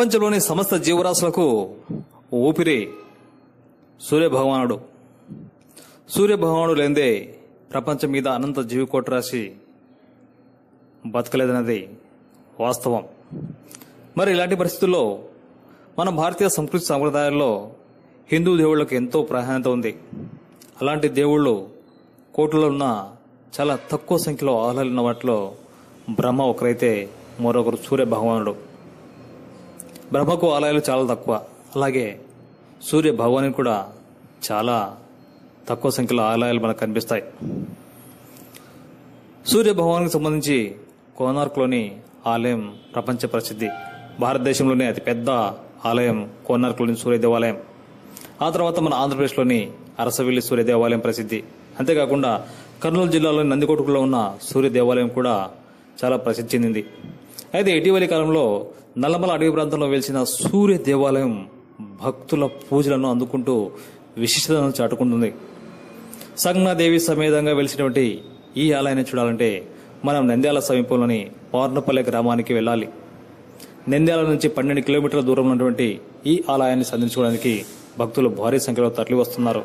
ప్రపంచంలోని సమస్త జీవరాశులకు ఊపిరి సూర్యభగవానుడు. సూర్యభగవానుడు లేదే ప్రపంచం మీద అనంత జీవికోటి రాశి బతకలేదన్నది వాస్తవం. మరి ఇలాంటి పరిస్థితుల్లో మన భారతీయ సంస్కృతి సంప్రదాయాల్లో హిందూ దేవుళ్ళకు ఎంతో ప్రాధాన్యత ఉంది. అలాంటి దేవుళ్ళు కోట్లలో ఉన్న చాలా తక్కువ సంఖ్యలో ఆహ్లాదిన వాటిలో బ్రహ్మ ఒకరైతే మరొకరు సూర్య భగవానుడు బ్రహ్మకు ఆలయాలు చాలా తక్కువ. అలాగే సూర్య భగవానికి కూడా చాలా తక్కువ సంఖ్యలో ఆలయాలు మనకు కనిపిస్తాయి. సూర్య భగవానికి సంబంధించి కోనార్క్లోని ఆలయం ప్రపంచ ప్రసిద్ధి. భారతదేశంలోనే అతిపెద్ద ఆలయం కోనార్క్లోని సూర్య దేవాలయం. ఆ తర్వాత మన ఆంధ్రప్రదేశ్లోని అరసవెల్లి సూర్య దేవాలయం ప్రసిద్ధి. అంతేకాకుండా కర్నూలు జిల్లాలోని నందికొట్టుకులో ఉన్న సూర్య దేవాలయం కూడా చాలా ప్రసిద్ధి చెందింది. అయితే ఇటీవలి కాలంలో నల్లమల అడవి ప్రాంతంలో వెలిసిన సూర్య దేవాలయం భక్తుల పూజలను అందుకుంటూ విశిష్టతను చాటుకుంటుంది. సంజ్ఞాదేవి సమేతంగా వెలిసినటువంటి ఈ ఆలయాన్ని చూడాలంటే మనం నంద్యాల సమీపంలోని పౌర్ణపల్లె గ్రామానికి వెళ్ళాలి. నంద్యాల నుంచి పన్నెండు కిలోమీటర్ల దూరంలో ఉన్నటువంటి ఈ ఆలయాన్ని సందర్శించుకోవడానికి భక్తులు భారీ సంఖ్యలో తరలి వస్తున్నారు.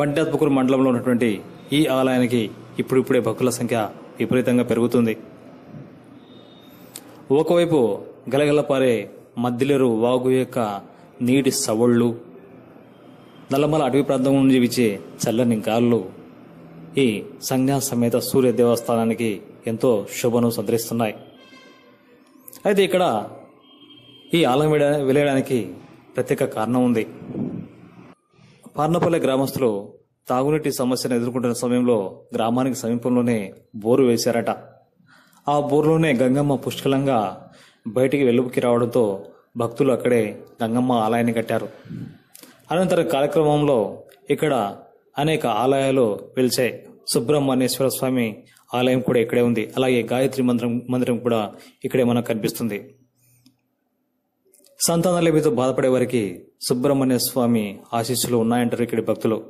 బండాత్మకూరు మండలంలో ఉన్నటువంటి ఈ ఆలయానికి ఇప్పుడిప్పుడే భక్తుల సంఖ్య విపరీతంగా పెరుగుతుంది. ఒకవైపు గలగలపారే మద్దిలేరు వాగు యొక్క నీటి సవళ్ళు నల్లమల అటవీ ప్రాంతం నుంచి విచ్చే చల్లని గాళ్ళు ఈ సంజ్ఞా సమేత సూర్య దేవస్థానానికి ఎంతో శోభను సంతరిస్తున్నాయి. అయితే ఇక్కడ ఈ ఆలయం వెడ- ప్రత్యేక కారణం ఉంది. పార్నపల్లె గ్రామస్తులు తాగునీటి సమస్యను ఎదుర్కొంటున్న సమయంలో గ్రామానికి సమీపంలోనే బోరు వేశారట. ఆ ఊర్లోనే గంగమ్మ పుష్కలంగా బయటికి వెలుపుకి రావడంతో భక్తులు అక్కడే గంగమ్మ ఆలయాన్ని కట్టారు. అనంతర కార్యక్రమంలో ఇక్కడ అనేక ఆలయాలు వెలిచాయి. సుబ్రహ్మణ్యేశ్వర స్వామి ఆలయం కూడా ఇక్కడే ఉంది. అలాగే గాయత్రి మంత్రం మందిరం కూడా ఇక్కడే మనకు కనిపిస్తుంది. సంతానలేమితో బాధపడే వారికి సుబ్రహ్మణ్య స్వామి ఆశీస్సులు ఉన్నాయంటారు ఇక్కడి భక్తులు.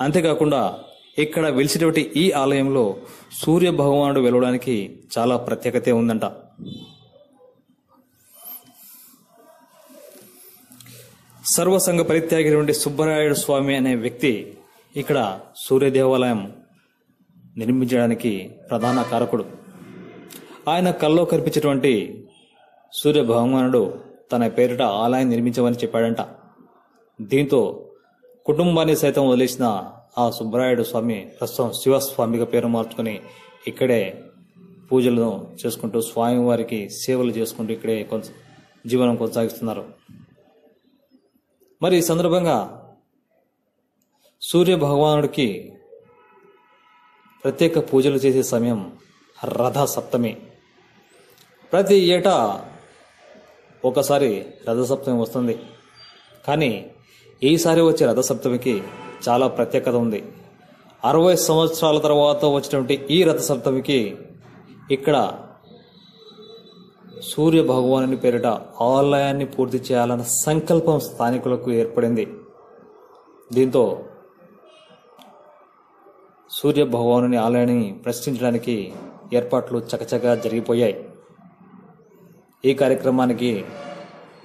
అంతేకాకుండా ఇక్కడ వెలిసినటువంటి ఈ ఆలయంలో సూర్య భగవానుడు వెలవడానికి చాలా ప్రత్యేకత ఉందంట. సర్వసంగ పరిత్యాగినటువంటి సుబ్బరాయుడు స్వామి అనే వ్యక్తి ఇక్కడ సూర్య దేవాలయం నిర్మించడానికి ప్రధాన కారకుడు. ఆయన కల్లో కనిపించేటువంటి సూర్య భగవానుడు తన పేరిట ఆలయం నిర్మించమని చెప్పాడంట. దీంతో కుటుంబాన్ని సైతం వదిలేసిన ఆ సుబ్బరాయుడు స్వామి ప్రస్తుతం శివస్వామిగా పేరు మార్చుకుని ఇక్కడే పూజలను చేసుకుంటూ స్వామివారికి సేవలు చేసుకుంటూ ఇక్కడే కొనస జీవనం కొనసాగిస్తున్నారు. మరి ఈ సందర్భంగా సూర్య భగవానుడికి ప్రత్యేక పూజలు చేసే సమయం రథ సప్తమి ప్రతి ఏటా ఒకసారి రథసప్తమి వస్తుంది. కానీ ఈసారి వచ్చే రథసప్తమికి చాలా ప్రత్యేకత ఉంది. అరవై సంవత్సరాల తర్వాత వచ్చినటువంటి ఈ రథ సప్తమికి ఇక్కడ సూర్య భగవానుని పేరిట ఆలయాన్ని పూర్తి చేయాలన్న సంకల్పం స్థానికులకు ఏర్పడింది. దీంతో సూర్య భగవానుని ఆలయాన్ని ప్రశ్నించడానికి ఏర్పాట్లు చకచకా జరిగిపోయాయి. ఈ కార్యక్రమానికి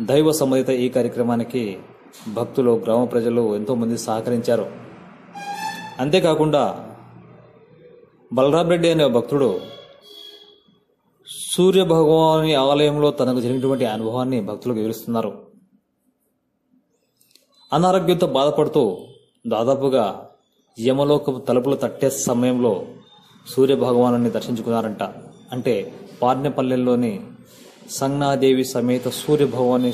దైవ సంబంధిత ఈ కార్యక్రమానికి భక్తులు గ్రామ ప్రజలు ఎంతోమంది సహకరించారు. అంతేకాకుండా బలరాం రెడ్డి అనే భక్తుడు సూర్య భగవాని ఆలయంలో తనకు జరిగినటువంటి అనుభవాన్ని భక్తులకు వివరిస్తున్నారు. అనారోగ్యంతో బాధపడుతూ దాదాపుగా యమలోకపు తలుపులు తట్టే సమయంలో సూర్య భగవాను దర్శించుకున్నారంట. అంటే పార్నెపల్లెల్లోని సంజ్ఞాదేవి సమేత సూర్య భగవాన్ని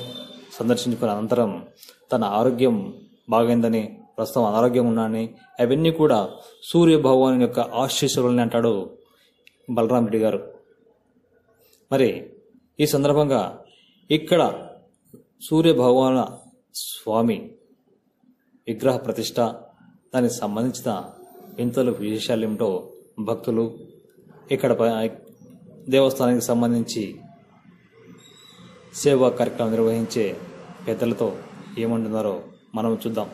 సందర్శించుకున్న అనంతరం తన ఆరోగ్యం బాగైందని ప్రస్తుతం అనారోగ్యం ఉన్నానని అవన్నీ కూడా సూర్య భగవాన్ యొక్క ఆశీస్సులని అంటాడు బలరాం రెడ్డి గారు. మరి ఈ సందర్భంగా ఇక్కడ సూర్య భగవాన స్వామి విగ్రహ ప్రతిష్ట దానికి సంబంధించిన వింతలు విశేషాలు ఏమిటో భక్తులు ఇక్కడ దేవస్థానానికి సంబంధించి సేవా కార్యక్రమం నిర్వహించే పెద్దలతో ఏమంటున్నారో మనం చూద్దాం.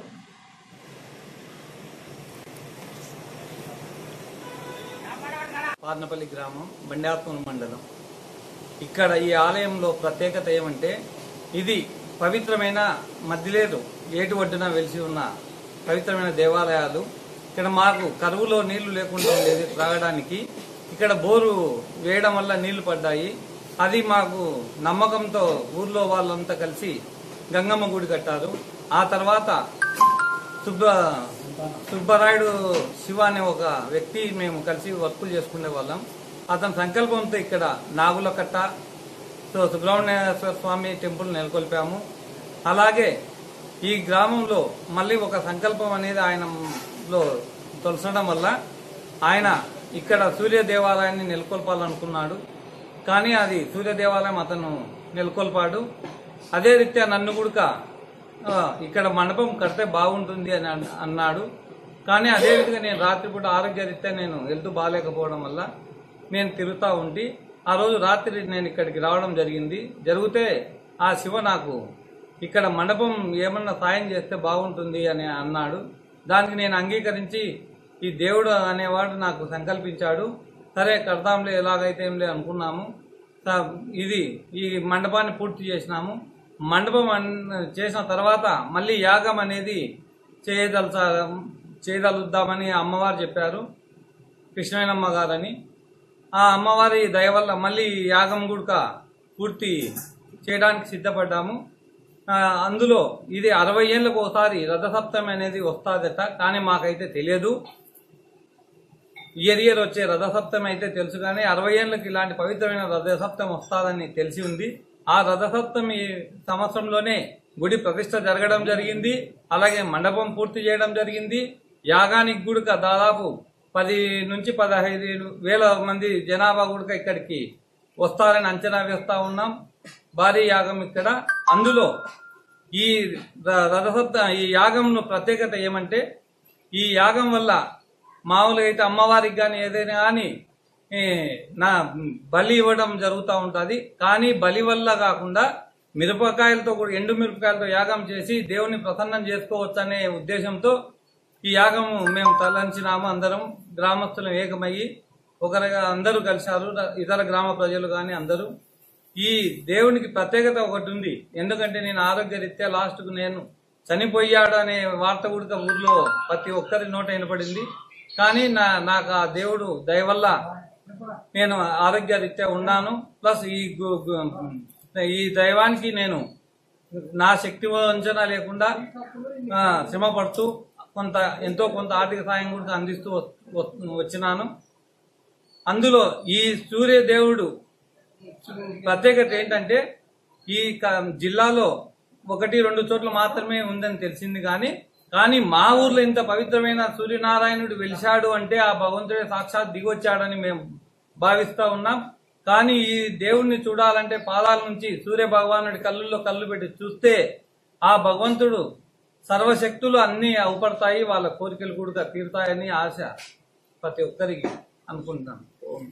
పార్నపల్లి గ్రామం బండార్పూర్ మండలం. ఇక్కడ ఈ ఆలయంలో ప్రత్యేకత ఏమంటే ఇది పవిత్రమైన మధ్యలేదు ఏటి ఒడ్డున వెలిసి ఉన్న పవిత్రమైన దేవాలయాలు. ఇక్కడ మాకు కరువులో నీళ్ళు లేకుండా ఉండేది త్రాగడానికి. ఇక్కడ బోరు వేయడం వల్ల నీళ్ళు పడ్డాయి. అది మాకు నమ్మకంతో ఊర్లో వాళ్ళంతా కలిసి గంగమ్మ గుడి కట్టారు. ఆ తర్వాత సుబ్బ సుబ్బరాయుడు శివ అనే ఒక వ్యక్తి మేము కలిసి వర్కులు చేసుకునే వాళ్ళం. అతని సంకల్పంతో ఇక్కడ నాగుల కట్ట సో సుబ్రహ్మణ్యేశ్వర స్వామి టెంపుల్ నెలకొల్పాము. అలాగే ఈ గ్రామంలో మళ్ళీ ఒక సంకల్పం అనేది ఆయనలో తొలసడం వల్ల ఆయన ఇక్కడ సూర్య దేవాలయాన్ని నెలకొల్పాలనుకున్నాడు. కానీ అది సూర్య దేవాలయం అతను నెలకొల్పాడు. అదే రీత్యా నన్ను కూడా ఇక్కడ మండపం కడితే బాగుంటుంది అని అన్నాడు. కానీ అదే విధంగా నేను రాత్రిపూట ఆరోగ్యరీత్యా నేను వెళ్తూ బాగాలేకపోవడం వల్ల నేను తిరుగుతూ ఉండి ఆ రోజు రాత్రి నేను ఇక్కడికి రావడం జరిగింది. జరిగితే ఆ శివ నాకు ఇక్కడ మండపం ఏమన్నా సాయం చేస్తే బాగుంటుంది అని అన్నాడు. దానికి నేను అంగీకరించి ఈ దేవుడు అనేవాడు నాకు సంకల్పించాడు. సరే కడదాంలే ఎలాగైతే ఏంలే అనుకున్నాము. ఇది ఈ మండపాన్ని పూర్తి చేసినాము. మండపం అన్- చేసిన తర్వాత మళ్ళీ యాగం అనేది చేయదలచా చేయదలుద్దామని అమ్మవారు చెప్పారు. కృష్ణవేణమ్మ గారని. ఆ అమ్మవారి దయ వల్ల మళ్ళీ యాగం గుడక పూర్తి చేయడానికి సిద్ధపడ్డాము. అందులో ఇది అరవై ఏళ్ళకు ఒకసారి రథసప్తమి అనేది వస్తుందట కానీ మాకైతే తెలియదు. ఇయర్ ఇయర్ వచ్చే రథసప్తమి అయితే తెలుసు కానీ అరవై ఏళ్ళకి ఇలాంటి పవిత్రమైన రథసప్తమి వస్తాదని తెలిసి ఉంది. ఆ రథసప్తమి సంవత్సరంలోనే గుడి ప్రతిష్ట జరగడం జరిగింది. అలాగే మండపం పూర్తి చేయడం జరిగింది. యాగానికి గుడిక దాదాపు పది నుంచి పదహైదు వేల మంది జనాభా గుడిక ఇక్కడికి వస్తారని అంచనా వేస్తా ఉన్నాం. భారీ యాగం ఇక్కడ. అందులో ఈ ర- రథసప్త ఈ యాగంలో ప్రత్యేకత ఏమంటే ఈ యాగం వల్ల మామూలుగా అయితే అమ్మవారికి కానీ ఏదైనా కానీ నా బలి ఇవ్వడం జరుగుతూ ఉంటుంది. కానీ బలి వల్ల కాకుండా మిరపకాయలతో కూడా ఎండు మిరపకాయలతో యాగం చేసి దేవుని ప్రసన్నం చేసుకోవచ్చు అనే ఉద్దేశంతో ఈ యాగం మేము తలంచినాము అందరం. గ్రామస్తులం ఏకమయ్యి ఒకరిగా అందరూ కలిశారు. ఇతర గ్రామ ప్రజలు కానీ అందరూ. ఈ దేవునికి ప్రత్యేకత ఒకటి ఉంది. ఎందుకంటే నేను ఆరోగ్యరీత్యా లాస్ట్కు నేను చనిపోయాడు అనే వార్త కూడా ఊర్లో ప్రతి ఒక్కరి నోట వినపడింది. కానీ నా నాకు ఆ దేవుడు దయ వల్ల నేను ఆరోగ్యరీత్యా ఉన్నాను. ప్లస్ ఈ ఈ దైవానికి నేను నా శక్తి వంచన లేకుండా శ్రమపడుతూ శ్రమ పడుతూ కొంత ఎంతో కొంత ఆర్థిక సాయం కూడా అందిస్తూ వచ్చినాను. అందులో ఈ సూర్యదేవుడు ప్రత్యేకత ఏంటంటే ఈ క- జిల్లాలో ఒకటి రెండు చోట్ల మాత్రమే ఉందని తెలిసింది కానీ కానీ మా ఊర్లో ఇంత పవిత్రమైన సూర్యనారాయణుడు వెలిశాడు అంటే ఆ భగవంతుడే సాక్షాత్ దిగొచ్చాడని మేము భావిస్తా ఉన్నాం కానీ ఈ దేవుణ్ణి చూడాలంటే పాదాల నుంచి సూర్య భగవానుడి కళ్ళల్లో కళ్ళు పెట్టి చూస్తే ఆ భగవంతుడు సర్వశక్తులు అన్ని అవుపడతాయి వాళ్ళ కోరికలు కూడా తీరుతాయని ఆశ ప్రతి ఒక్కరికి అనుకుంటాను ఓం.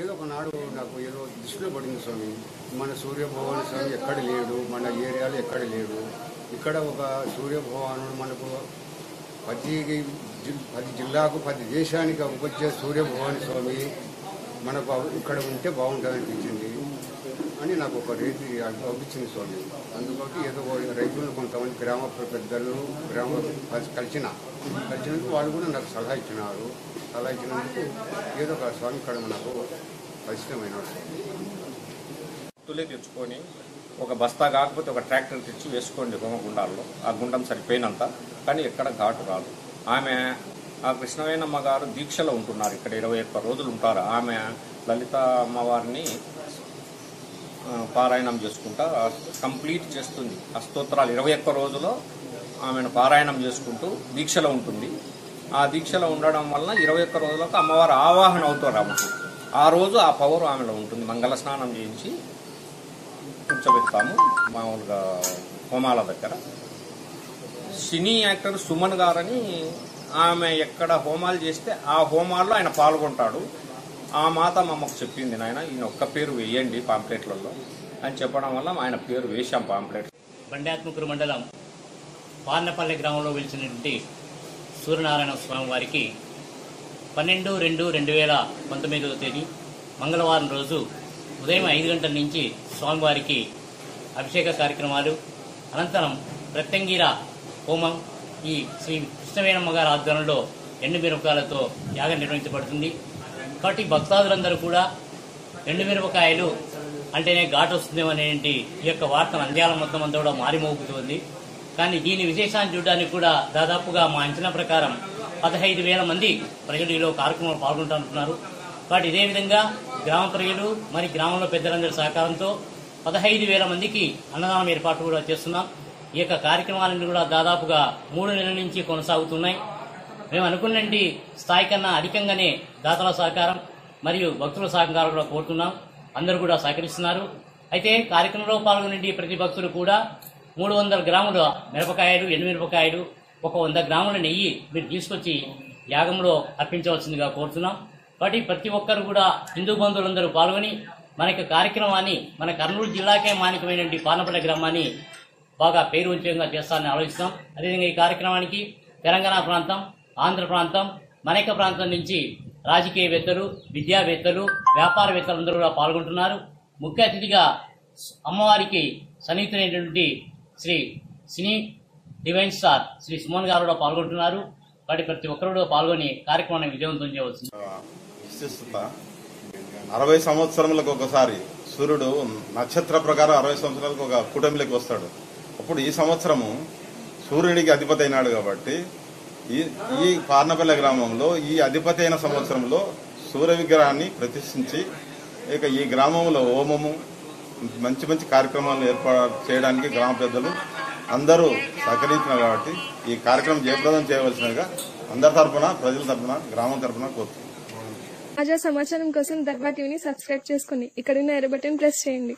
ఏదో ఒకనాడు నాకు ఏదో దృష్టిలో పడింది స్వామి. మన సూర్యభగవాన్ స్వామి ఎక్కడ లేడు? మన ఏరియాలో ఎక్కడ లేడు? ఇక్కడ ఒక సూర్యభగవానుడు మనకు ప్రతి పది జిల్లాకు పది దేశానికి వచ్చే సూర్యభగవాన్ స్వామి మనకు ఇక్కడ ఉంటే బాగుంటుంది అనిపించింది అని నాకు ఒక రైతు పంపించింది స్వామి. అందుకని ఏదో రైతులు కొంతమంది గ్రామ పెద్దలు గ్రామ కలిసిన కలిసినందుకు వాళ్ళు కూడా నాకు సలహా ఇచ్చినారు. సలహా ఇచ్చినందుకు ఏదో ఒక స్వామి ఇక్కడ నాకు పరిచయమైనాడు తులే తెచ్చుకొని ఒక బస్తా కాకపోతే ఒక ట్రాక్టర్ తెచ్చి వేసుకోండి హోమగుండాల్లో ఆ గుండం సరిపోయినంత కానీ ఎక్కడ ఘాటు రాదు. ఆమె ఆ కృష్ణవేణమ్మ గారు దీక్షలో ఉంటున్నారు. ఇక్కడ ఇరవై ఒక్క రోజులు ఉంటారు. ఆమె లలిత అమ్మవారిని పారాయణం చేసుకుంటా. కంప్లీట్ చేస్తుంది. ఆ స్తోత్రాలు ఇరవై ఒక్క రోజులో ఆమెను పారాయణం చేసుకుంటూ దీక్షలో ఉంటుంది. ఆ దీక్షలో ఉండడం వలన ఇరవై ఒక్క రోజులకు అమ్మవారు ఆవాహన అవుతారు ఆమెకు. ఆ రోజు ఆ పవర్ ఆమెలో ఉంటుంది. మంగళ స్నానం చేయించి కూర్చోబెడతాము మామూలుగా హోమాల దగ్గర. సినీ యాక్టర్ సుమన్ గారని ఆమె ఎక్కడ హోమాలు చేస్తే ఆ హోమాల్లో ఆయన పాల్గొంటాడు. ఆ మాత మా చెప్పింది నాయన ఈయన ఒక్క పేరు వేయండి పాంప్లెట్లలో. అని చెప్పడం వల్ల ఆయన పేరు వేశాం పాంప్లెట్. బండాత్మకురు మండలం పార్నపల్లి గ్రామంలో వెలిచినటువంటి సూర్యనారాయణ స్వామి వారికి పన్నెండు రెండు రెండు వేల పంతొమ్మిదవ తేదీ మంగళవారం రోజు ఉదయం ఐదు గంటల నుంచి స్వామివారికి అభిషేక కార్యక్రమాలు అనంతరం ప్రత్యంగిర హోమం ఈ శ్రీ కృష్ణవేణమ్మ గారి ఆధ్వర్యంలో ఎండు మిరపకాయలతో యాగం నిర్వహించబడుతుంది. కాబట్టి భక్తాదులందరూ కూడా ఎండు మిరపకాయలు అంటేనే ఘాటు వస్తుందేమనేటి ఈ యొక్క వార్తను అంద్యాల మొత్తం అంతా కూడా మారిమోగుతోంది. కానీ దీని విశేషాన్ని చూడడానికి కూడా దాదాపుగా మా అంచనా ప్రకారం పదహైదు వేల మంది ప్రజలు ఈలో కార్యక్రమంలో పాల్గొంటున్నారు కాబట్టి ఇదే విధంగా గ్రామ ప్రజలు మరి గ్రామంలో పెద్దలందరి సహకారంతో పదహైదు వేల మందికి అన్నదానం ఏర్పాటు కూడా చేస్తున్నాం. ఈ యొక్క కార్యక్రమాలన్నీ కూడా దాదాపుగా మూడు నెలల నుంచి కొనసాగుతున్నాయి. మేము అనుకున్నటువంటి స్థాయి కన్నా అధికంగానే దాతల సహకారం మరియు భక్తుల సహకారం కూడా కోరుతున్నాం. అందరూ కూడా సహకరిస్తున్నారు. అయితే కార్యక్రమంలో పాల్గొనే ప్రతి భక్తులు కూడా. మూడు వందల గ్రాముల మిరపకాయలు ఎండుమిరపకాయలు ఒక వంద గ్రాముల నెయ్యి మీరు తీసుకొచ్చి యాగంలో అర్పించవలసిందిగా కోరుతున్నాం. కాబట్టి ప్రతి ఒక్కరు కూడా హిందూ బంధువులందరూ పాల్గొని మన యొక్క కార్యక్రమాన్ని మన కర్నూలు జిల్లాకే మానికమైనటువంటి పానపల్లి గ్రామాన్ని బాగా పేరు ఉంచేంగా చేస్తారని ఆలోచిస్తాం. అదేవిధంగా ఈ కార్యక్రమానికి తెలంగాణ ప్రాంతం ఆంధ్ర ప్రాంతం మనేక ప్రాంతం నుంచి రాజకీయవేత్తలు విద్యావేత్తలు వ్యాపారవేత్తలు అందరూ కూడా పాల్గొంటున్నారు. ముఖ్య అతిథిగా అమ్మవారికి సన్నిహితులైనటువంటి Sri cine divine star Sri Suman garu కూడా పాల్గొంటున్నారు. వాటి ప్రతి ఒక్కరు కూడా పాల్గొని కార్యక్రమాన్ని విజయవంతం చేయవలసింది. అరవై సంవత్సరములకు ఒకసారి సూర్యుడు నక్షత్ర ప్రకారం అరవై సంవత్సరాలకు ఒక కూటమిలోకి వస్తాడు. అప్పుడు ఈ సంవత్సరము సూర్యుడికి అధిపతి అయినాడు కాబట్టి ఈ ఈ పార్నపల్లె గ్రామంలో ఈ అధిపతి అయిన సంవత్సరంలో సూర్య విగ్రహాన్ని ప్రతిష్ఠించి ఇక ఈ గ్రామంలో హోమము మంచి మంచి కార్యక్రమాలు ఏర్పాటు చేయడానికి గ్రామ పెద్దలు అందరూ సహకరించినారు కాబట్టి ఈ కార్యక్రమం జయప్రదం చేయవలసినగా అందరి తరఫున ప్రజల తరపున గ్రామం తరపున కోరుతుంది తాజా సమాచారం కోసం దర్బా టీవీని సబ్స్క్రైబ్ చేసుకోండి ఇక్కడున్న ఎర్ర బటన్ ప్రెస్ చేయండి.